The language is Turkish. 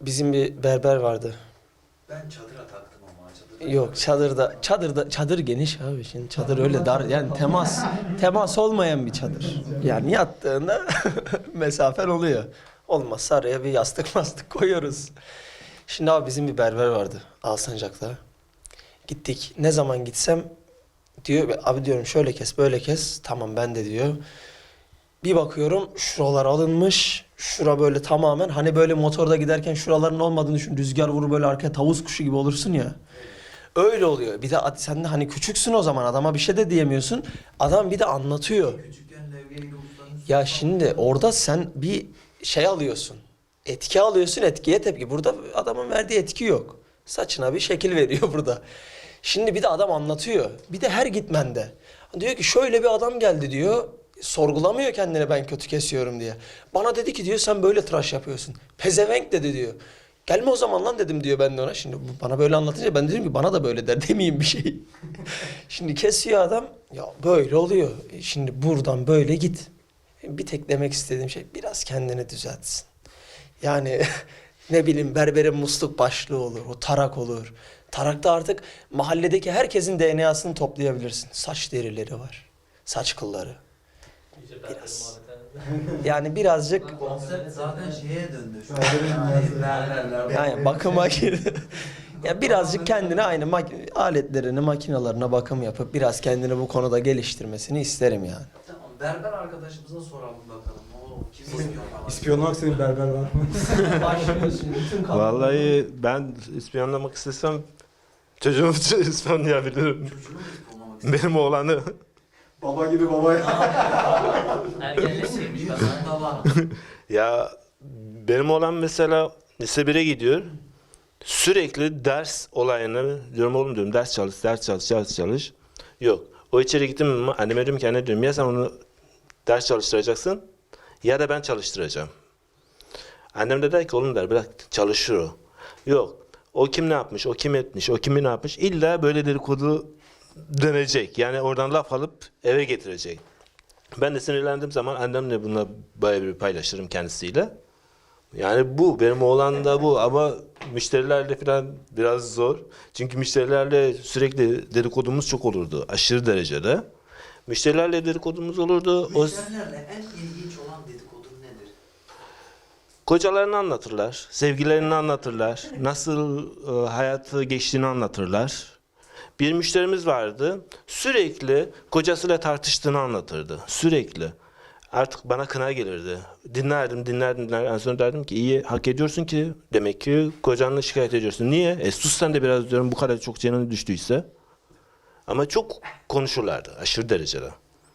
bizim bir berber vardı. Ben çadıra taktım ama çadıra. Yok çadırda çadırda çadır geniş abi şimdi çadır öyle dar yani temas temas olmayan bir çadır. Yani yattığında mesafen oluyor. Olmazsa araya bir yastık mastık koyuyoruz. Şimdi abi bizim bir berber vardı Alsancak'ta. Gittik ne zaman gitsem diyor abi diyorum şöyle kes böyle kes tamam ben de diyor. Bir bakıyorum şuralar alınmış. Şura böyle tamamen hani böyle motorda giderken şuraların olmadığını düşün. Rüzgar vurur böyle arkaya tavus kuşu gibi olursun ya. Öyle oluyor. Bir de sen de hani küçüksün o zaman adama bir şey de diyemiyorsun. Adam bir de anlatıyor. Ya şimdi orada sen bir şey alıyorsun. Etki alıyorsun, etkiye tepki. Burada adamın verdiği etki yok. Saçına bir şekil veriyor burada. Şimdi bir de adam anlatıyor. Bir de her gitmende. Diyor ki şöyle bir adam geldi diyor. Sorgulamıyor kendini ben kötü kesiyorum diye. Bana dedi ki diyor sen böyle tıraş yapıyorsun. Pezevenk dedi diyor. Gelme o zaman lan dedim diyor ben de ona. Şimdi bana böyle anlatınca ben dedim ki bana da böyle der demeyeyim bir şey. Şimdi kesiyor adam. Ya böyle oluyor. E Şimdi buradan böyle git. Bir tek demek istediğim şey biraz kendini düzeltsin. Yani ne bileyim berberin musluk başlığı olur, o tarak olur. Tarakta artık mahalledeki herkesin DNA'sını toplayabilirsin. Saç derileri var, saç kılları. Biraz. Yani birazcık konsept zaten şeye döndü. Şu yani berberler. yani bakıma girdi. ya birazcık kendine aynı mak- aletlerini, makinalarına bakım yapıp biraz kendini bu konuda geliştirmesini isterim yani. Tamam berber arkadaşımıza soralım bakalım. O kim ispiyonlamak? İspiyonlamak senin berber var mı? Başlıyorsun bütün Vallahi ben ispiyonlamak istesem çocuğumu ispiyonlayabilirim. Çocuğu mu ispiyonlamak? Benim oğlanı. Baba gibi baba ya. Ergenleşmiş baba. Ya benim oğlan mesela lise 1'e gidiyor. Sürekli ders olayını diyorum oğlum diyorum ders çalış, ders çalış, ders çalış. Yok. O içeri gittim mi anneme diyorum ki anne diyorum ya sen onu ders çalıştıracaksın ya da ben çalıştıracağım. Annem de der ki oğlum der bırak çalışır o. Yok. O kim ne yapmış, o kim etmiş, o kimi ne yapmış. İlla böyle dedikodu dönecek. Yani oradan laf alıp eve getirecek. Ben de sinirlendiğim zaman annemle bununla bayağı bir paylaşırım kendisiyle. Yani bu benim oğlan da bu ama müşterilerle falan biraz zor. Çünkü müşterilerle sürekli dedikodumuz çok olurdu aşırı derecede. Müşterilerle dedikodumuz olurdu. O Müşterilerle en ilginç olan dedikodu nedir? kocalarını anlatırlar, sevgilerini anlatırlar, nasıl e, hayatı geçtiğini anlatırlar. Bir müşterimiz vardı. Sürekli kocasıyla tartıştığını anlatırdı. Sürekli. Artık bana kına gelirdi. Dinlerdim, dinlerdim, dinlerdim. En son derdim ki iyi hak ediyorsun ki demek ki kocanla şikayet ediyorsun. Niye? E sus sen de biraz diyorum bu kadar çok canını düştüyse. Ama çok konuşurlardı aşırı derecede.